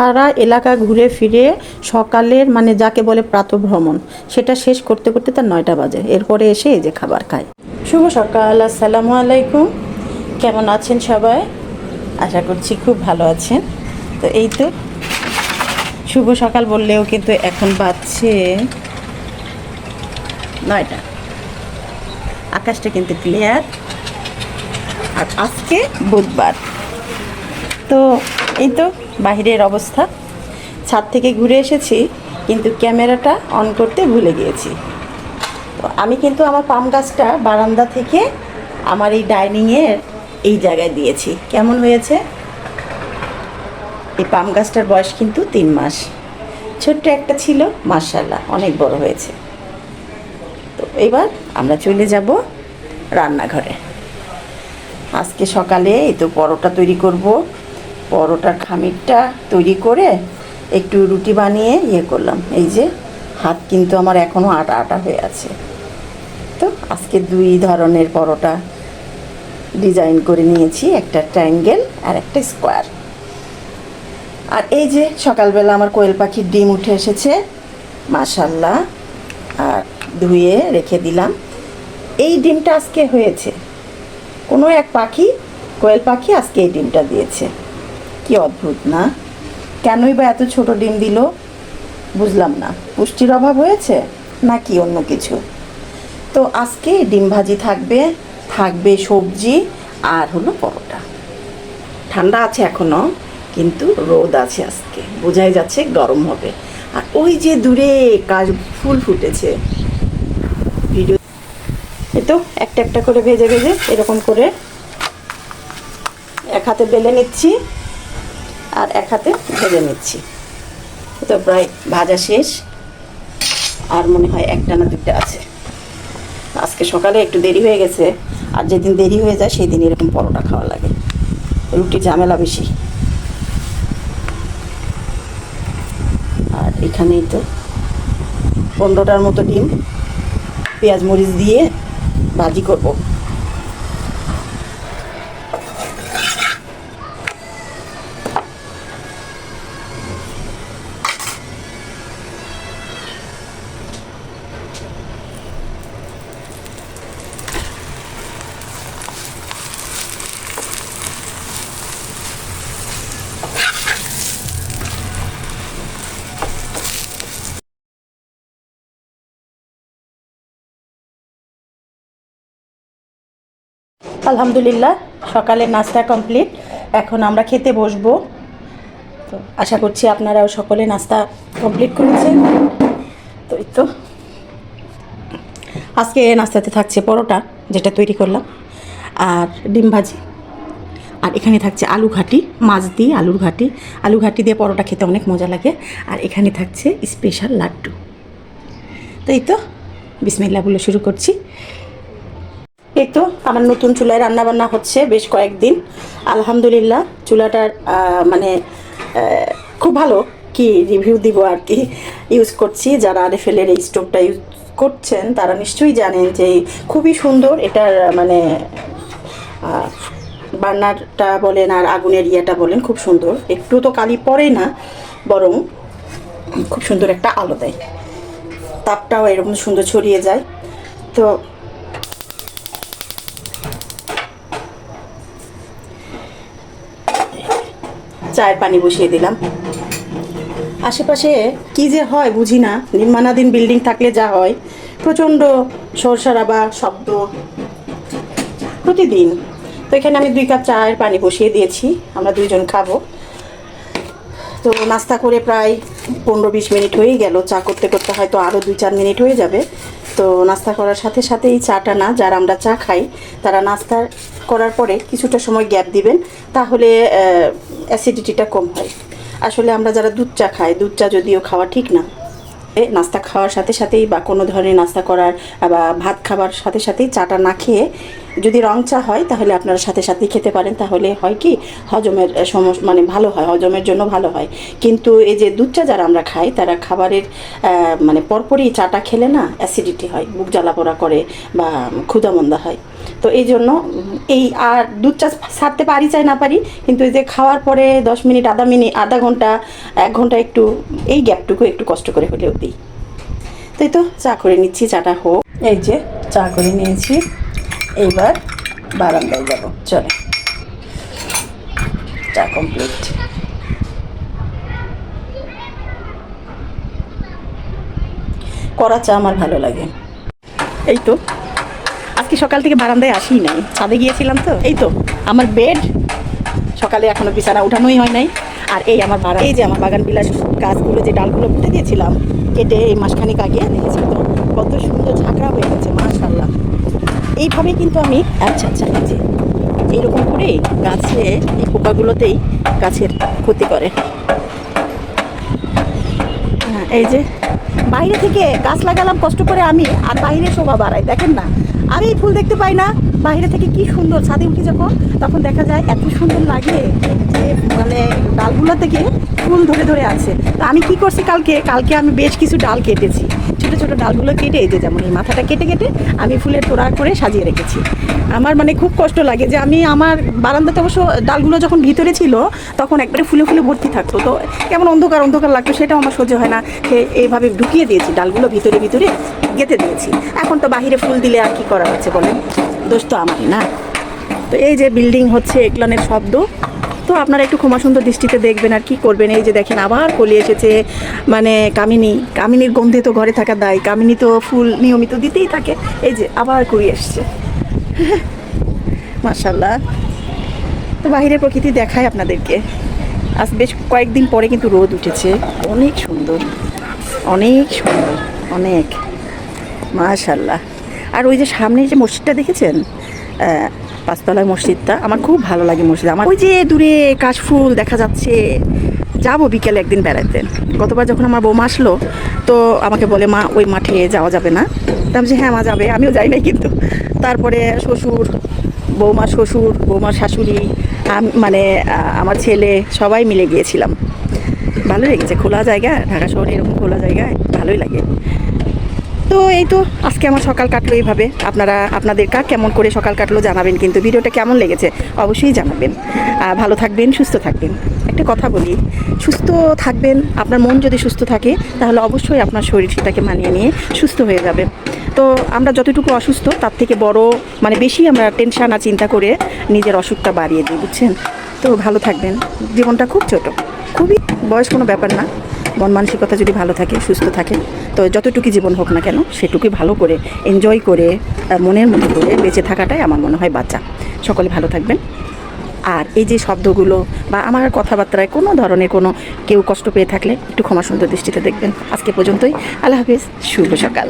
সারা এলাকা ঘুরে ফিরে সকালের মানে যাকে বলে প্রাতভ্রমণ, সেটা শেষ করতে করতে তার নয়টা বাজে। এরপরে এসে এই যে খাবার খায়। শুভ সকাল, আসসালামু আলাইকুম। কেমন আছেন সবাই? আশা করছি খুব ভালো আছেন। তো এই তো শুভ সকাল বললেও কিন্তু এখন বাজছে নয়টা। আকাশটা কিন্তু ক্লিয়ার আর আজকে বুধবার। তো এই তো বাহিরের অবস্থা। ছাদ থেকে ঘুরে এসেছি, কিন্তু ক্যামেরাটা অন করতে ভুলে গিয়েছি। তো আমি কিন্তু আমার পাম গাছটা বারান্দা থেকে আমার এই ডাইনিংয়ের এই জায়গায় দিয়েছি। কেমন হয়েছে? এই পাম গাছটার বয়স কিন্তু তিন মাস। ছোট্ট একটা ছিল মার্শাল্লাহ অনেক বড় হয়েছে। তো এবার আমরা চলে যাব রান্নাঘরে। আজকে সকালে এই তো পরোটা তৈরি করব। পরোটার খামিরটা তৈরি করে একটু রুটি বানিয়ে ইয়ে করলাম। এই যে হাত কিন্তু আমার এখনও আটা আটা হয়ে আছে। তো আজকে দুই ধরনের পরোটা ডিজাইন করে নিয়েছি, একটা ট্রায়াঙ্গেল আর একটা স্কোয়ার। আর এই যে সকালবেলা আমার কোয়েল পাখির ডিম উঠে এসেছে মাশাল্লাহ আর ধুয়ে রেখে দিলাম। এই ডিমটা আজকে হয়েছে। কোনো এক পাখি, কোয়েল পাখি আজকে এই ডিমটা দিয়েছে। কি অদ্ভুত, না? কেনই বা এত ছোট ডিম দিল? বুঝলাম না। পুষ্টির অভাব হয়েছে, নাকি অন্য কিছু? তো আজকে ডিম ভাজি থাকবে থাকবে সবজি আর হলো পরোটা। ঠান্ডা আছে এখনও, কিন্তু রোদ আছে আজকে। বোঝাই যাচ্ছে গরম হবে। আর ওই যে দূরে কাজ ফুল ফুটেছে। ভিডিও এই তো একটা একটা করে ভেজে ভেজে এরকম করে এক হাতে বেলে নিচ্ছি। আর এক হাতে ভেজে নিচ্ছি। তো প্রায় ভাজা শেষ। আর মনে হয় একটা না দুটা আছে। আজকে সকালে একটু দেরি হয়ে গেছে। আর যেদিন দেরি হয়ে যায় সেই দিন এরকম পরোটা খাওয়া লাগে। রুটি ঝামেলা বেশি। আর এখানেই তো পনেরোটার মতো ডিম। পেঁয়াজ মরিচ দিয়ে ভাজি করব। আলহামদুলিল্লাহ, সকালের নাস্তা কমপ্লিট। এখন আমরা খেতে বসবো। তো আশা করছি আপনারাও সকলে নাস্তা কমপ্লিট করেছেন। তো এই তো। আজকে নাস্তাতে থাকছে পরোটা, যেটা তৈরি করলাম, আর ডিম ভাজি। আর এখানে থাকছে আলু ঘাটি, মাছ দিয়ে আলুর ঘাটি। আলু ঘাটি দিয়ে পরোটা খেতে অনেক মজা লাগে। আর এখানে থাকছে স্পেশাল লাড্ডু। তো এই তো বিসমিল্লা বলে শুরু করছি। এই তো আমার নতুন চুলায় রান্না বান্না হচ্ছে বেশ কয়েকদিন। আলহামদুলিল্লাহ, চুলাটার মানে খুব ভালো কি রিভিউ দিব আর কি ইউজ করছি। যারা আরএফএলের এই স্টোভটা ইউজ করছেন, তারা নিশ্চয়ই জানেন যে খুবই সুন্দর এটার মানে বার্নারটা বলেন আর আগুনের ইয়েটা বলেন খুব সুন্দর। একটু তো কালি পড়ে না, বরং খুব সুন্দর একটা আলো দেয়। তাপটাও এরকম সুন্দর ছড়িয়ে যায়। তো চায়ের পানি বসিয়ে দিলাম। আশেপাশে কি যে হয় বুঝি না। নির্মাণাধীন বিল্ডিং থাকলে যা হয়। প্রচণ্ড সরসারাবা শব্দ। প্রতিদিন। তো এখানে আমি দুই কাপ চায়ের পানি বসিয়ে দিয়েছি। আমরা দুইজন খাব। তো নাস্তা করে প্রায় পনেরো বিশ মিনিট হয়েই গেল। চা করতে করতে হয়তো আরও দুই চার মিনিট হয়ে যাবে। তো নাস্তা করার সাথে সাথে এই চাটা না, যারা আমরা চা খাই, তারা নাস্তা করার পরে কিছুটা সময় গ্যাপ দিবেন, তাহলে অ্যাসিডিটিটা কম হয়। আসলে আমরা যারা দুধ চা খাই, দুধ চা যদিও খাওয়া ঠিক না নাস্তা খাওয়ার সাথে সাথেই বা কোনো ধরনের নাস্তা করার বা ভাত খাবার সাথে সাথেই চাটা না খেয়ে যদি রং চা হয়, তাহলে আপনারা সাথে সাথেই খেতে পারেন। তাহলে হয় কি, হজমের সমস্যা মানে ভালো হয়, হজমের জন্য ভালো হয়। কিন্তু এই যে দুধ চা যারা আমরা খাই, তারা খাবারের মানে পরপরই চাটা খেলে না অ্যাসিডিটি হয় বুক জ্বালা পোড়া করে বা ক্ষুধামন্দা হয়। তো এই জন্য, এই আর দুধ চা ছাড়তে পারি, চাই না পারি, কিন্তু এই যে খাওয়ার পরে দশ মিনিট, আধা মিনিট, আধা ঘণ্টা, এক ঘণ্টা একটু, এই গ্যাপটুকু একটু কষ্ট করে হলেও দিই। তাই তো চা করে নিচ্ছি, চাটা হোক। এই যে চা করে নিয়েছি, এইবার বারান্দায় যাব, চলে। চা কমপ্লিট। করা চা আমার ভালো লাগে। এই তো আজকে সকাল থেকে বারান্দায় আসি নাই। ছাদে গিয়েছিলাম তো। এই তো আমার বেড সকালে এখনও বিছানা উঠানোই হয় নাই। আর এই আমার বাগান এই যে আমার বাগান বিলাস গাছগুলো যে ডালগুলো পুঁতে দিয়েছিলাম কেটে এই মাসখানিক আগে দেখেছি তো। কত সুন্দর ঝাঁকড়া হয়ে গেছে মাশাল্লাহ এইভাবে কিন্তু আমি আচ্ছা আচ্ছা এই যে এইরকম করে গাছে এই পোকাগুলোতেই গাছের ক্ষতি করে। হ্যাঁ, এই যে বাইরে থেকে গাছ লাগালাম কষ্ট করে আমি আর বাইরে শোভা বাড়াই দেখেন না। আমি এই ফুল দেখতে পাই না। বাইরে থেকে কি সুন্দর ছাদে উঠি যখন, তখন দেখা যায় এত সুন্দর লাগে যে মানে ডালগুলো থেকে ফুল ধরে ধরে আছে। তো আমি কি করছি কালকে? কালকে আমি বেশ কিছু ডাল কেটেছি। ছোটো ডালগুলো কেটে, এই যে যেমন এই মাথাটা কেটে কেটে আমি ফুলের তোড়া করে সাজিয়ে রেখেছি। আমার মানে খুব কষ্ট লাগে যে আমি আমার বারান্দাতে অবশ্য ডালগুলো যখন ভিতরে ছিল, তখন একবারে ফুলে ফুলে ভর্তি থাকতো। তো কেমন অন্ধকার অন্ধকার লাগতো, সেটাও আমার সহ্য হয় না। সে এইভাবে ঢুকিয়ে দিয়েছি ডালগুলো ভিতরে ভিতরে গেঁথে দিয়েছি। এখন তো বাহিরে ফুল দিলে আর কি করা হচ্ছে বলেন? দোষ তো না। তো এই যে বিল্ডিং হচ্ছে একলনের শব্দ। তো আপনারা একটু ক্ষমা সুন্দর দৃষ্টিতে দেখবেন আর কি করবেন। এই যে দেখেন আবার কলি এসেছে মানে কামিনী, কামিনীর গন্ধে তো ঘরে থাকা দায়। কামিনী তো ফুল নিয়মিত দিতেই থাকে। এই যে আবার কুড়ি এসছে। মার্শাল্লাহ তো বাইরের প্রকৃতি দেখায় আপনাদেরকে। আজ বেশ কয়েকদিন পরে কিন্তু রোদ উঠেছে। অনেক সুন্দর। অনেক সুন্দর। অনেক। মাশাল্লাহ আর ওই যে সামনে যে মসজিদটা দেখেছেন? পাঁচতলায় মসজিদটা আমার খুব ভালো লাগে মসজিদ আমার ওই যে দূরে কাশফুল দেখা যাচ্ছে যাব বিকেলে একদিন বেড়াতে গতবার যখন আমার বৌমা আসলো তো আমাকে বলে মা ওই মাঠে যাওয়া যাবে না। আমি বলছি, হ্যাঁ মা যাবে। আমিও যাই নাই কিন্তু। তারপরে শ্বশুর বৌমা শ্বশুর বৌমার শাশুড়ি মানে আমার ছেলে সবাই মিলে গিয়েছিলাম। ভালো লেগেছে। খোলা জায়গা ঢাকা শহরে এরকম খোলা জায়গায় ভালোই লাগে। তো এই তো, আজকে আমার সকাল কাটলো এইভাবে। আপনারা আপনাদের কার কেমন করে সকাল কাটলো জানাবেন, কিন্তু ভিডিওটা কেমন লেগেছে অবশ্যই জানাবেন। ভালো থাকবেন, সুস্থ থাকবেন। একটা কথা বলি, সুস্থ থাকবেন, আপনার মন যদি সুস্থ থাকে, তাহলে অবশ্যই আপনার শরীর সেটাকে মানিয়ে নিয়ে সুস্থ হয়ে যাবে। তো আমরা যতটুকু অসুস্থ, তার থেকে বড় মানে বেশি আমরা টেনশন আর চিন্তা করে নিজের অসুখটা বাড়িয়ে দিই, বুঝছেন? তো ভালো থাকবেন। জীবনটা খুব ছোট। খুবই বয়স কোনো ব্যাপার না। মন মানসিকতা যদি ভালো থাকে, সুস্থ থাকে, তো যতটুকু জীবন হোক না কেন সেটুকু ভালো করে এনজয় করে মনের মতো করে বেঁচে থাকাটাই আমার মনে হয় বাচ্চা সকলে ভালো থাকবেন। আর এই যে শব্দগুলো বা আমার কথাবার্তায় কোনো ধরনের কোনো কেউ কষ্ট পেয়ে থাকলে একটু ক্ষমা সুন্দর দৃষ্টিতে দেখবেন। আজকে পর্যন্তই। আল্লাহ হাফিজ। শুভ সকাল।